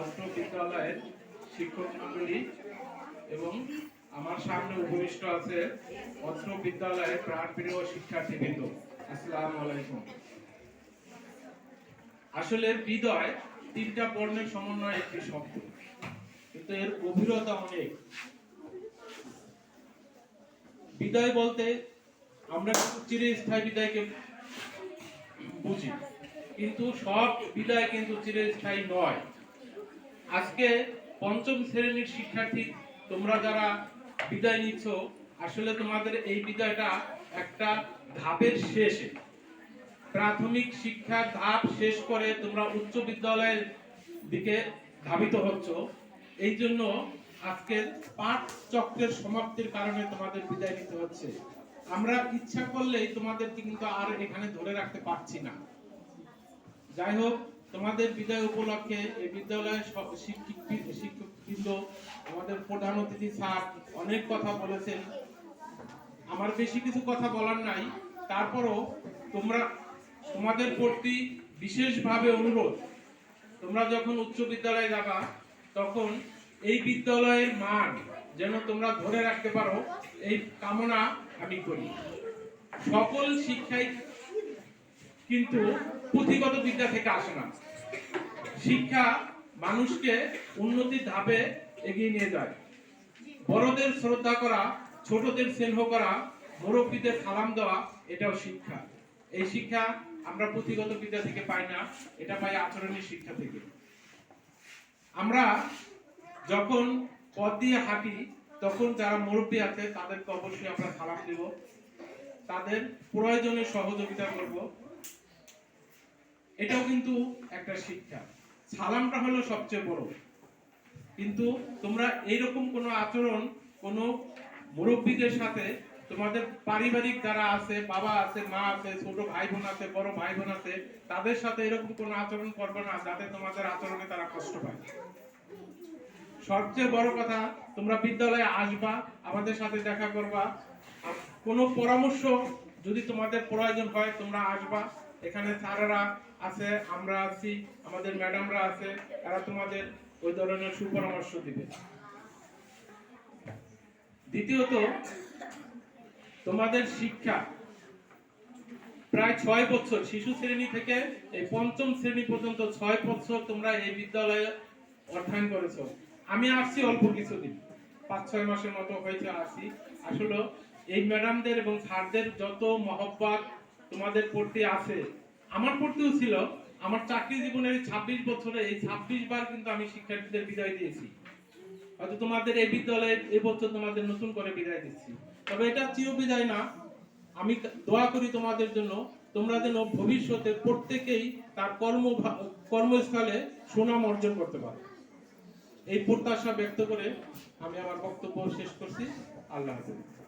অস্ত্র বিদ্যালয়ের শিক্ষক মন্ডলী এবং আমার সামনে উপবিষ্ট আছে অস্ত্র বিদ্যালয়ের প্রাণপ্রিয় শিক্ষার্থীবৃন্দ। আসসালামু আলাইকুম। আসলে হৃদয় তিনটা বর্ণের সমন্বয়ে একটি শব্দ, কিন্তু এর গভীরতা অনেক। বিদায় বলতে আমরা চিরস্থায়ী বিদায়কে বুঝি, কিন্তু সব বিদায় কিন্তু চিরস্থায়ী নয়। আজকে পঞ্চম শ্রেণির শিক্ষার্থী, তোমরা যারা বিদায় নিচ্ছ, আসলে তোমাদের এই বিদায়টা একটা ধাপের শেষে। প্রাথমিক শিক্ষার ধাপ শেষ করে তোমরা উচ্চ বিদ্যালয়ের দিকে ধাবিত হচ্ছ। এই জন্য আজকের পাঠ চক্রের সমাপ্তির কারণে তোমাদের বিদায় নিতে হচ্ছে। আমরা ইচ্ছা করলেই তোমাদেরকে কিন্তু আর এখানে ধরে রাখতে পারছি না। যাই হোক তোমাদের বিদায় উপলক্ষে এই বিদ্যালয়ের শিক্ষক শিক্ষকবৃন্দ, আমাদের প্রধান অতিথি স্যার অনেক কথা বলেছেন। আমার বেশি কিছু কথা বলার নাই। তারপরও তোমরা, তোমাদের প্রতি বিশেষভাবে অনুরোধ। তোমরা যখন উচ্চ বিদ্যালয়ে যাবা, তখন এই বিদ্যালয়ের মান যেন তোমরা ধরে রাখতে পারো, এই কামনা আমি করি। সকল শিক্ষাই কিন্তু পুঁথিগত বিদ্যা থেকে আসে না। শিক্ষা মানুষকে উন্নতির ধাপে এগিয়ে নিয়ে যায়। বড়দের শ্রদ্ধা করা, ছোটদের স্নেহ করা, মুরব্বীদের সালাম দেওয়া, এটাও শিক্ষা। এই শিক্ষা আমরা পুঁথিগত বিদ্যা থেকে পাই না, এটা পাই আচরণের শিক্ষা থেকে। আমরা যখন পথ দিয়ে হাঁটি, তখন যারা মুরব্বী আছে, তাদেরকে অবশ্যই আমরা সালাম দেব। তাদের প্রয়োজনে সহযোগিতা করব। এটাও কিন্তু একটা শিক্ষা। সালামটা হলো সবচেয়ে বড়। কিন্তু তোমরা এইরকম কোনো আচরণ কোনো মুরব্বীদের সাথে তোমাদের পারিবারিক যারা আছে, বাবা আছে, মা আছে, ছোট ভাই বোন আছে, বড় ভাই বোন আছে, তাদের সাথে এরকম কোনো আচরণ করবে না যাতে তোমাদের আচরণে তারা কষ্ট পায়। সবচেয়ে বড় কথা, তোমরা বিদ্যালয়ে আসবা, আমাদের সাথে দেখা করবা। কোনো পরামর্শ যদি তোমাদের প্রয়োজন হয়, তোমরা আসবা। এখানে স্যারেরা আছে, আমরা আছি, আমাদের ম্যাডামরা আছে, তারা তোমাদের ওই ধরনের সুপরামর্শ দিবে। দ্বিতীয়ত, তোমাদের শিক্ষা। প্রায় ছয় বছর, শিশু শ্রেণি থেকে এই পঞ্চম শ্রেণি পর্যন্ত ছয় বছর তোমরা এই বিদ্যালয়ে অধ্যয়ন করেছ। আমি আসছি অল্প কিছুদিন, পাঁচ, ছয় মাসের মতো হয়েছে আসি। আসলে এই ম্যাডামদের এবং স্যারদের যত মহব্বত তোমাদের প্রতি আছে। আমার প্রতিও ছিল। আমার চাকরি জীবনের ছাব্বিশ বছরে, এই ছাব্বিশ বার কিন্তু আমি শিক্ষার্থীদের বিদায় দিয়েছি। হয়তো তোমাদের এই বিদ্যালয়ে এবছর তোমাদের নতুন করে বিদায় দিচ্ছি। তবে এটা চির বিদায় না। আমি দোয়া করি তোমাদের জন্য, তোমরা যেন ভবিষ্যতে প্রত্যেকেই তার কর্ম কর্মস্থলে সুনাম অর্জন করতে পারো। এই প্রত্যাশা ব্যক্ত করে আমি আমার বক্তব্য শেষ করছি। আল্লাহ হাফেজ।